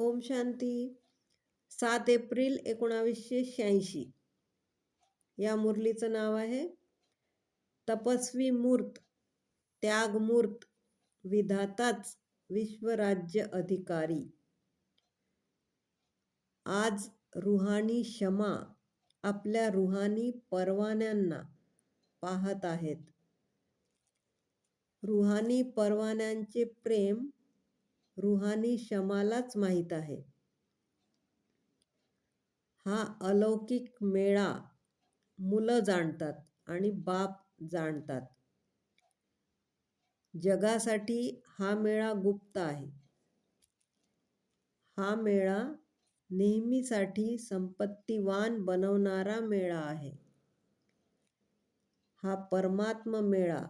ओम शांती. सात एप्रिल एकोणावीसशे शहाऐंशी. या मुरलीचं नाव आहे. तपस्वी मूर्त त्यागमूर्त विधाताच विश्वराज्य अधिकारी. आज रुहानी क्षमा आपल्या रुहानी परवान्यांना पाहत आहेत. रुहानी परवान्यांचे प्रेम रुहानी शमालाच माहीत आहे. हा अलौकिक मेळा मुलं जाणतात आणि बाप जाणतात. जगासाठी हा मेळा गुप्त आहे. हा मेळा नेहमीसाठी संपत्तीवान बनवणारा मेळा आहे. हा परमात्म मेळा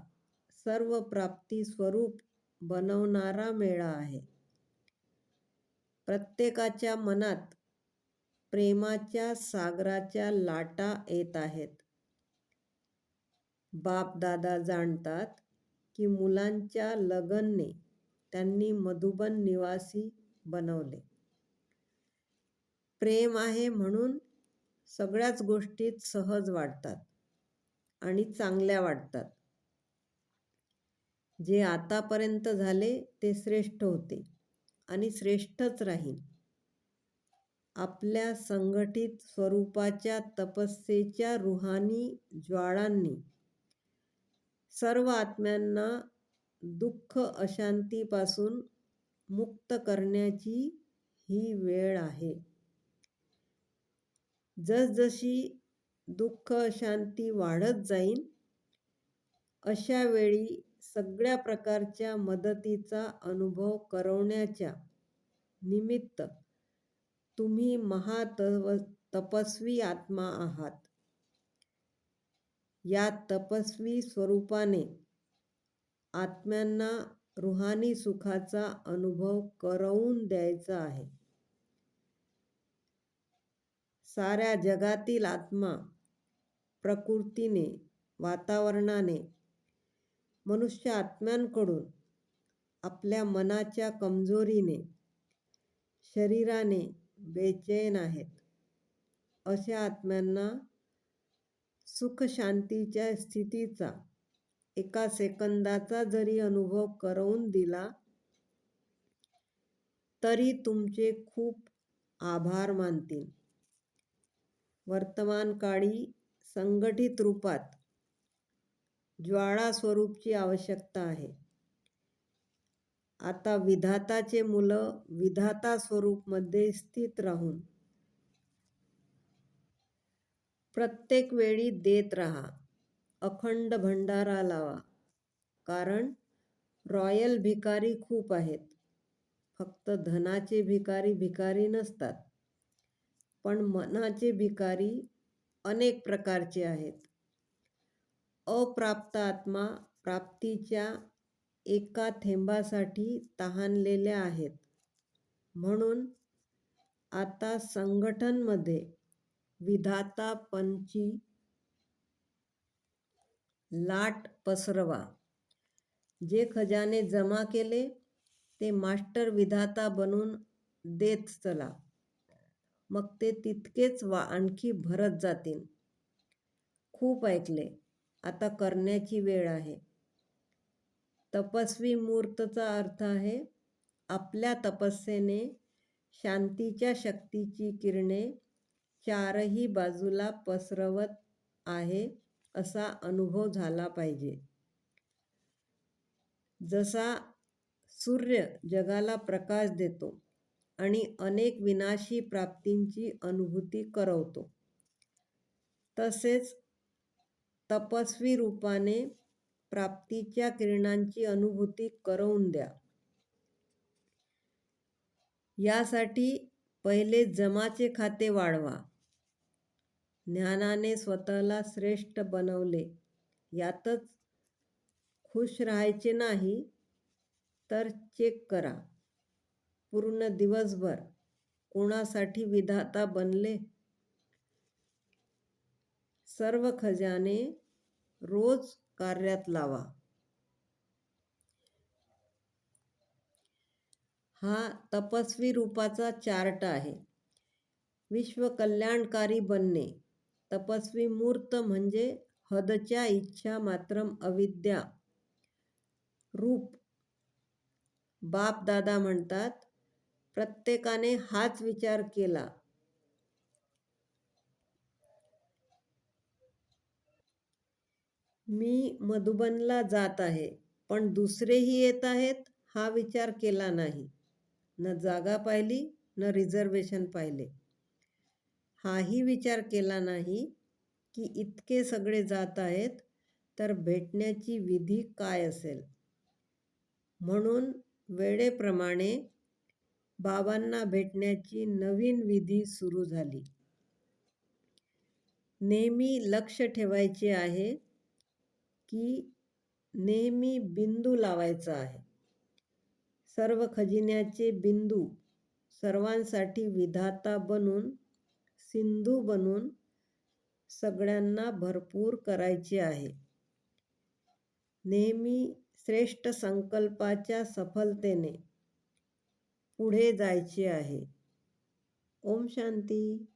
सर्व प्राप्ती स्वरूप बनवणारा मेळा आहे. प्रत्येकाच्या मनात प्रेमाच्या सागराच्या लाटा येत आहेत. बाप दादा जाणतात की मुलांच्या लगनने त्यांनी मधुबन निवासी बनवले. प्रेम आहे म्हणून सगळ्याच गोष्टीत सहज वाटतात आणि चांगल्या वाटतात. जे आतापर्यंत झाले ते श्रेष्ठ होते. आणि श्रेष्ठच राहील आपल्या संघटित स्वरूपाच्या तपस्येच्या रुहानी ज्वाळांनी सर्व आत्म्यांना दुःख अशांतीपासून मुक्त करण्याची ही वेळ आहे. जसजशी दुःख अशांती वाढत जाईल अशा वेळी सगळ्या प्रकारच्या मदतीचा अनुभव करवण्याच्या निमित्त तुम्ही महातव तपस्वी आत्मा आहात. या तपस्वी स्वरूपाने आत्म्यांना रुहानी सुखाचा अनुभव करवून द्यायचा आहे. साऱ्या जगातील आत्मा प्रकृतीने वातावरणाने मनुष्य आत्म्यांकडून आपल्या मनाच्या कमजोरीने शरीराने बेचैन आहेत. अशा आत्म्यांना सुख शांतीच्या स्थितीचा एका सेकंदाचा जरी अनुभव करवून दिला तरी तुमचे खूप आभार मानतील. वर्तमान काळी संघटित रूपात ज्वाळा स्वरूपची आवश्यकता आहे. आता विधाताचे मुलं विधाता स्वरूपमध्ये स्थित राहून प्रत्येक वेळी देत राहा. अखंड भंडारा लावा. कारण रॉयल भिकारी खूप आहेत. फक्त धनाचे भिकारी भिकारी नसतात. पण मनाचे भिकारी अनेक प्रकारचे आहेत. अप्राप्त आत्मा प्राप्तीच्या एका थेंबासाठी तहानलेल्या आहेत. म्हणून आता संघटनमध्ये विधाता पंची लाट पसरवा. जे खजाने जमा केले ते मास्टर विधाता बनून देत चला. मग ते तितकेच वा आणखी भरत जातील. खूप ऐकले. आता करण्याची वेळ आहे. तपस्वी मूर्तचा अर्थ आहे आपल्या तपस्येने शांतीच्या शक्तीची किरणे चारही बाजूला पसरवत आहे असा अनुभव झाला पाहिजे. जसा सूर्य जगाला प्रकाश देतो आणि अनेक विनाशी प्राप्तींची अनुभूती करवतो तसेच तपस्वी रूपाने प्राप्तीच्या किरणांची अनुभूती करवून द्या. यासाठी पहिले जमाचे खाते वाढवा. ज्ञानाने स्वतःला श्रेष्ठ बनवले. यातच खुश राहायचे नाही तर चेक करा. पूर्ण दिवसभर कोणासाठी विधाता बनले? सर्व खजाने रोज कार्यात लावा. हा तपस्वी रूपाचा चार्ट आहे. विश्व कल्याणकारी बनणे. तपस्वी मूर्त म्हणजे हदच्या इच्छा मात्रम अविद्या. रूप. बाप दादा म्हणतात प्रत्येकाने हाच विचार केला. मी मधुबनला जात आहे पण दुसरेही येत आहेत हा विचार केला नाही. न जागा पाहिली न रिझर्वेशन पाहिले. हाही विचार केला नाही की इतके सगळे जात आहेत तर भेटण्याची विधी काय असेल? म्हणून वेळेप्रमाणे बाबांना भेटण्याची नवीन विधी सुरू झाली. नेहमी लक्ष ठेवायचे आहे की नेहमी बिंदू लावायचा आहे. सर्व खजिन्याचे बिंदू सर्वांसाठी विधाता बनून सिंधू बनून सगळ्यांना भरपूर करायचे आहे. नेहमी श्रेष्ठ संकल्पाच्या सफलतेने पुढे जायचे आहे. ओम शांती.